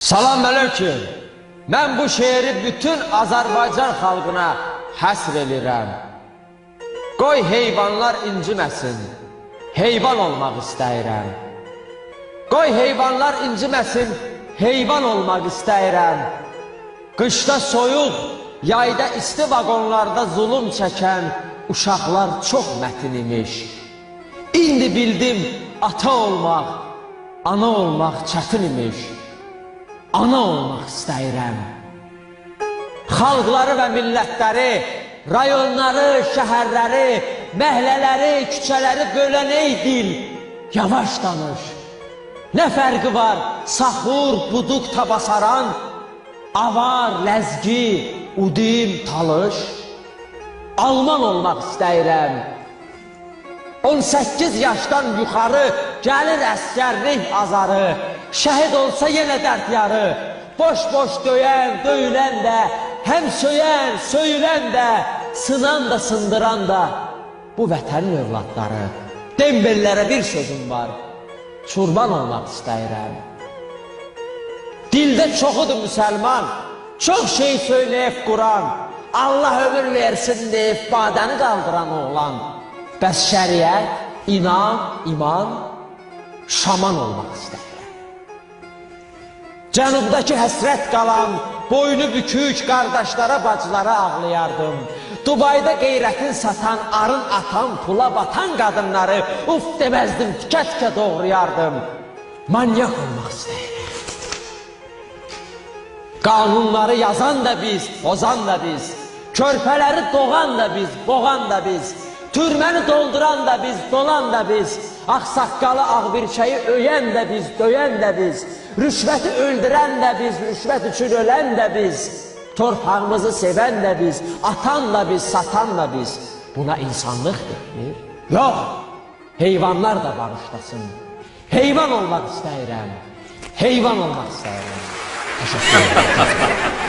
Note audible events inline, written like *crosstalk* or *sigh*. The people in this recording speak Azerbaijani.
Salam aleyküm. Mən bu şeiri bütün Azərbaycan xalqına həsr elirəm. Qoy heyvanlar inciməsin. Heyvan olmaq istəyirəm. Qoy heyvanlar inciməsin. Heyvan olmaq istəyirəm. Qışda soyuq, yayda isti vaqonlarda zulüm çəkən uşaqlar çox mətin imiş. İndi bildim ata olmaq, ana olmaq çətin imiş. Ana olmaq istəyirəm. Xalqları və millətləri, rayonları, şəhərləri, məhəllələri, küçələri bölən ey dil, yavaş danış. Nə fərqi var saxur, buduq, tabasaran, avar, ləzgi, udim, talış? Alman olmaq istəyirəm. 18 yaşdan yuxarı gəlir əskərlik azarı. Şəhid olsa yenə dərd yarı. Boş-boş döyən, döyülən də, həm söyən, söyülən də, sınan da, sındıran da bu vətənin övladları. Dembellərə bir sözüm var. Çurban olmaq istəyirəm. Dildə çoxudur müsəlman, çox şey söyləyib Quran. Allah ömür versin deyib badəni qaldıran oğlan. Bəs şəriət, inan, iman, şaman olmaq istəyirəm. Cənubdakı həsrət qalan, boynu bükük qardaşlara, bacılara ağlayardım. Dubayda qeyrətin satan, arın atan, pula batan qadınları uf deməzdim, tikə-tikə doğrayardım. Manyak olmaq istəyirəm. Qanunları yazan da biz, bozan da biz. Körpələri doğan da biz, boğan da biz. Türməni dolduran da biz, dolan da biz. Ağsaqqalı, ağbirçəyi öyən də biz, döyən də biz. Rüşvəti öldürən də biz, rüşvət üçün ölən də biz. Torpağımızı sevən də biz, atan da biz, satan da biz. Buna insanlıq deyilir. Yox, heyvanlar da bağışlasın. Heyvan olmaq istəyirəm. Heyvan olmaq istəyirəm. Teşekkür ederim. *laughs*